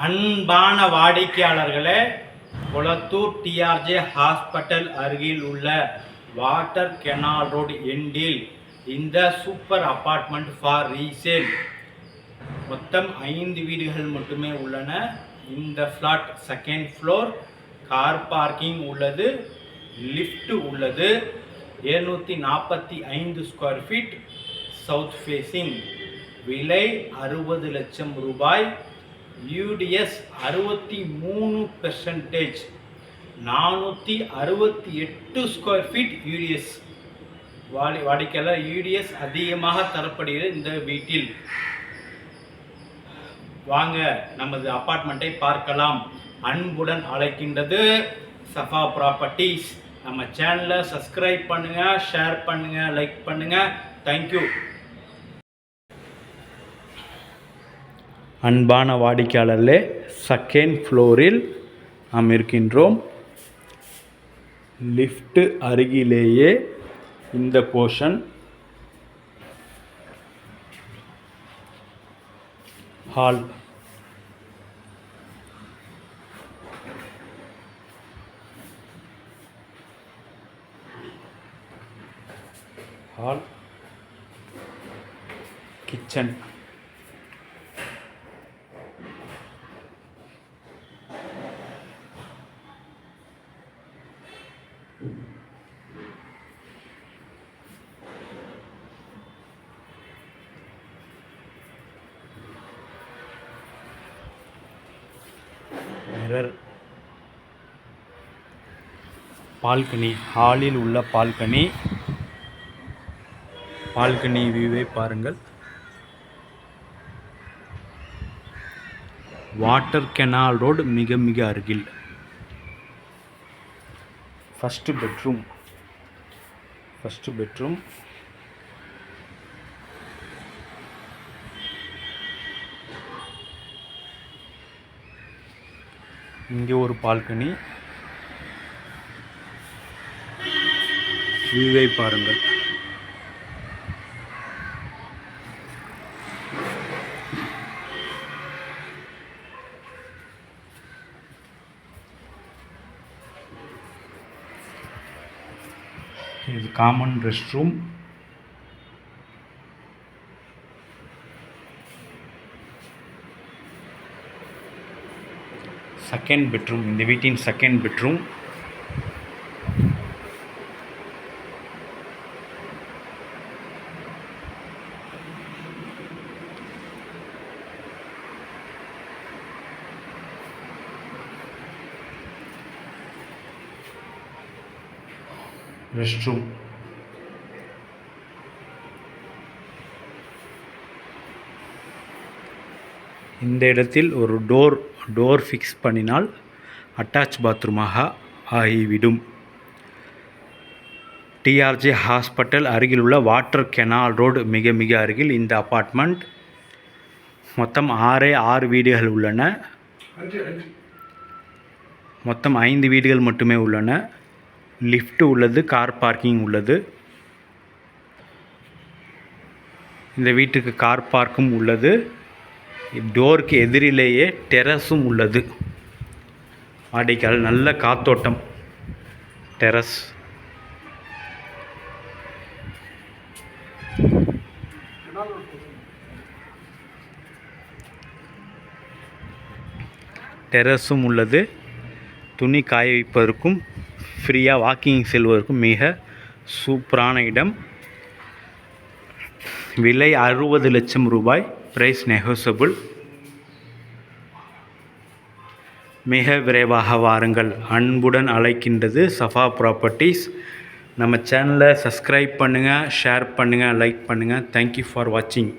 அன்பான வாடிக்கையாளர்களே Kolathur DRJ hospital அருகில் உள்ள வாட்டர் கெனால் ரோடு எண்டில் இந்த சூப்பர் அப்பார்ட்மெண்ட் ஃபார் ரீசேல். மொத்தம் ஐந்து வீடுகள் மட்டுமே உள்ளன. இந்த flat second floor. Car parking உள்ளது லிஃப்ட் உள்ளது. எழுநூற்றி நாற்பத்தி ஐந்து ஸ்கொயர் ஃபீட். South facing. விலை அறுபது லட்சம் ரூபாய். யூடிஎஸ் அறுபத்தி மூணு பெர்சன்டேஜ் நானூற்றி அறுபத்தி எட்டு ஸ்கொயர் ஃபீட் யூடிஎஸ் வாடி வாடிக்கையாளர் யூடிஎஸ் அதிகமாக தரப்படுகிறது இந்த வீட்டில். வாங்க நமது அப்பார்ட்மெண்ட்டை பார்க்கலாம். அன்புடன் அழைக்கின்றது சஃபா ப்ராப்பர்ட்டிஸ் நம்ம சேனலை சப்ஸ்கிரைப் பண்ணுங்கள் ஷேர் பண்ணுங்கள் லைக் பண்ணுங்கள் தேங்க்யூ அன்பான வாடிக்கையாளர்களே செகண்ட் ஃப்ளோரில் நாம் இருக்கின்றோம். லிஃப்ட்டு அருகிலேயே இந்த portion hall hall kitchen mirror balcony ஹாலில் உள்ள பால்கனி. பால்கனி வியூவை பாருங்கள். வாட்டர் கெனால் ரோடு மிக மிக அருகில். ஃபஸ்ட்டு பெட்ரூம் ஃபஸ்ட்டு பெட்ரூம் இங்கே ஒரு பால்கனி. வியூவை பாருங்கள். இது common rest room second bedroom இந்த வீட்டின் செகண்ட் பெட்ரூம் ரெஸ்ட் ரூம் இந்த இடத்தில் ஒரு டோர் டோர் ஃபிக்ஸ் பண்ணினால் அட்டாச் பாத்ரூமாக ஆகிவிடும். டிஆர்ஜே ஹாஸ்பிட்டல் அருகில் உள்ள வாட்டர் கெனால் ரோடு மிக மிக அருகில் இந்த அப்பார்ட்மெண்ட் மொத்தம் ஆறே ஆறு வீடுகள் உள்ளன. மொத்தம் ஐந்து வீடுகள் மட்டுமே உள்ளன. லிஃப்ட் உள்ளது கார் பார்க்கிங் உள்ளது. இந்த வீட்டுக்கு கார் பார்க்கும் உள்ளது. டோருக்கு எதிரிலேயே டெரஸும் உள்ளது. வாடிக்கையாளர் நல்ல காத்தோட்டம். டெரஸ். டெரஸும் உள்ளது. துணி காய வைப்பதற்கும் ஃப்ரீயாக வாக்கிங் செல்வதற்கும் மிக சூப்பரான இடம். விலை அறுபது லட்சம் ரூபாய் பிரைஸ் நெகோசபிள் மிக விரைவாக வாருங்கள். அன்புடன் அழைக்கின்றது சஃபா ப்ராப்பர்ட்டிஸ் நம்ம சேனலை சப்ஸ்கிரைப் பண்ணுங்கள் ஷேர் பண்ணுங்கள் லைக் பண்ணுங்கள் தேங்க்யூ ஃபார் வாட்சிங்